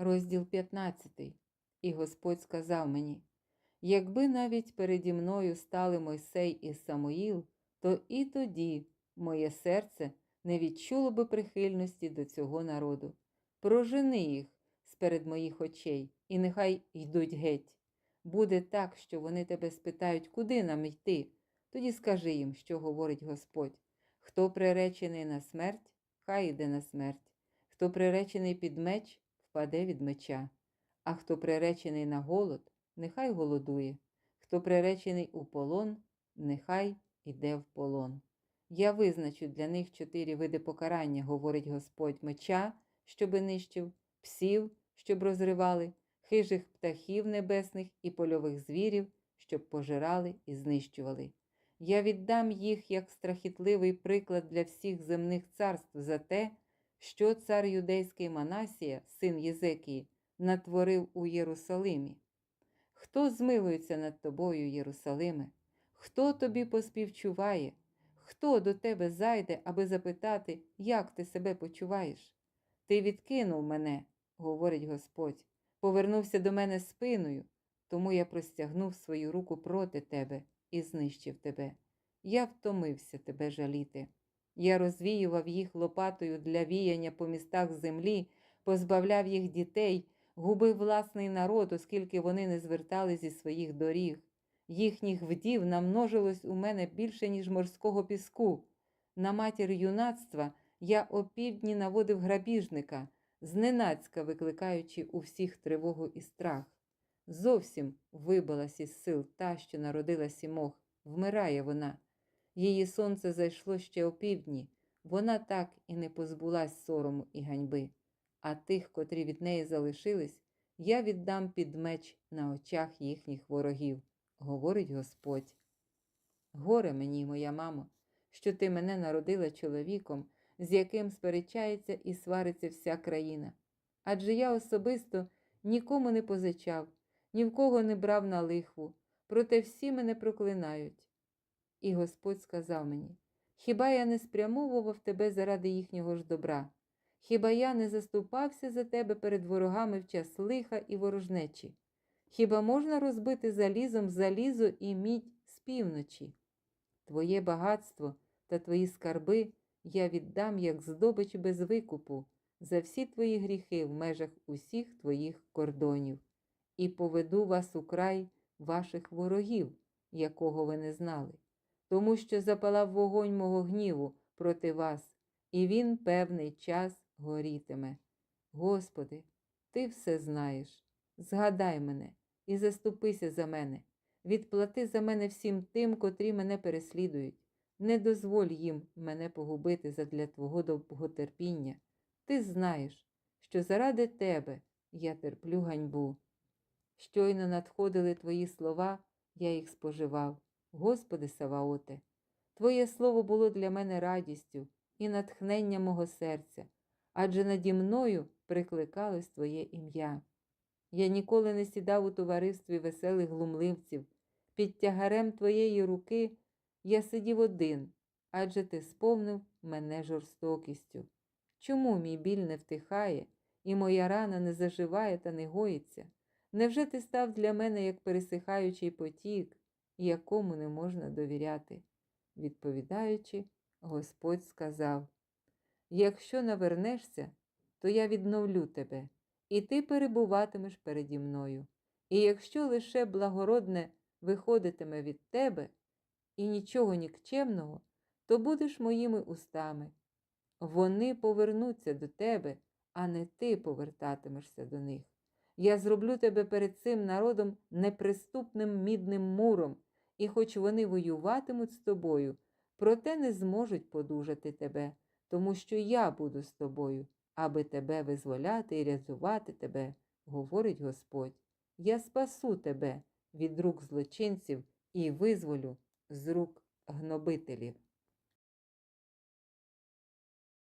Розділ 15. І Господь сказав мені: Якби навіть переді мною стали Мойсей і Самуїл, то і тоді моє серце не відчуло би прихильності до цього народу. Прожени їх сперед моїх очей, і нехай йдуть геть. Буде так, що вони тебе спитають, куди нам йти. Тоді скажи їм, що говорить Господь. Хто приречений на смерть, хай іде на смерть. Хто приречений під меч, впаде від меча, а хто приречений на голод, нехай голодує, хто приречений у полон, нехай іде в полон. Я визначу для них чотири види покарання, говорить Господь, меча, щоби нищив, псів, щоб розривали, хижих птахів небесних і польових звірів, щоб пожирали і знищували. Я віддам їх як страхітливий приклад для всіх земних царств за те, що цар юдейський Манасія, син Єзекії, натворив у Єрусалимі. Хто змилується над тобою, Єрусалиме? Хто тобі поспівчуває? Хто до тебе зайде, аби запитати, як ти себе почуваєш? Ти відкинув мене, говорить Господь, повернувся до мене спиною, тому я простягнув свою руку проти тебе і знищив тебе. Я втомився тебе жаліти. Я розвіював їх лопатою для віяння по містах землі, позбавляв їх дітей, губив власний народ, оскільки вони не звертали зі своїх доріг. Їхніх вдів намножилось у мене більше, ніж морського піску. На матір юнацтва я опівдні наводив грабіжника, зненацька викликаючи у всіх тривогу і страх. Зовсім вибилась із сил та, що народила сімох, вмирає вона. Її сонце зайшло ще опівдні, вона так і не позбулась сорому і ганьби. А тих, котрі від неї залишились, я віддам під меч на очах їхніх ворогів, говорить Господь. Горе мені, моя мамо, що ти мене народила чоловіком, з яким сперечається і свариться вся країна. Адже я особисто нікому не позичав, ні в кого не брав на лихву, проте всі мене проклинають. І Господь сказав мені: Хіба я не спрямовував тебе заради їхнього ж добра? Хіба я не заступався за тебе перед ворогами в час лиха і ворожнечі? Хіба можна розбити залізом залізо і мідь з півночі? Твоє багатство та твої скарби я віддам як здобич без викупу за всі твої гріхи в межах усіх твоїх кордонів, і поведу вас у край ваших ворогів, якого ви не знали тому що запалав вогонь мого гніву проти вас, і він певний час горітиме. Господи, Ти все знаєш. Згадай мене і заступися за мене, відплати за мене всім тим, котрі мене переслідують. Не дозволь їм мене погубити задля Твого довготерпіння. Ти знаєш, що заради Тебе я терплю ганьбу. Щойно надходили Твої слова, я їх споживав. Господи Саваоте, Твоє слово було для мене радістю і натхненням мого серця, адже наді мною прикликалось Твоє ім'я. Я ніколи не сідав у товаристві веселих глумливців. Під тягарем Твоєї руки я сидів один, адже ти сповнив мене жорстокістю. Чому мій біль не втихає, і моя рана не заживає та не гоїться? Невже ти став для мене як пересихаючий потік? Якому не можна довіряти. Відповідаючи, Господь сказав: Якщо навернешся, то я відновлю тебе, і ти перебуватимеш переді мною. І якщо лише благородне виходитиме від тебе і нічого нікчемного, то будеш моїми устами. Вони повернуться до тебе, а не ти повертатимешся до них. Я зроблю тебе перед цим народом неприступним мідним муром, і хоч вони воюватимуть з тобою, проте не зможуть подужати тебе, тому що я буду з тобою, аби тебе визволяти і рятувати тебе, говорить Господь. Я спасу тебе від рук злочинців і визволю з рук гнобителів.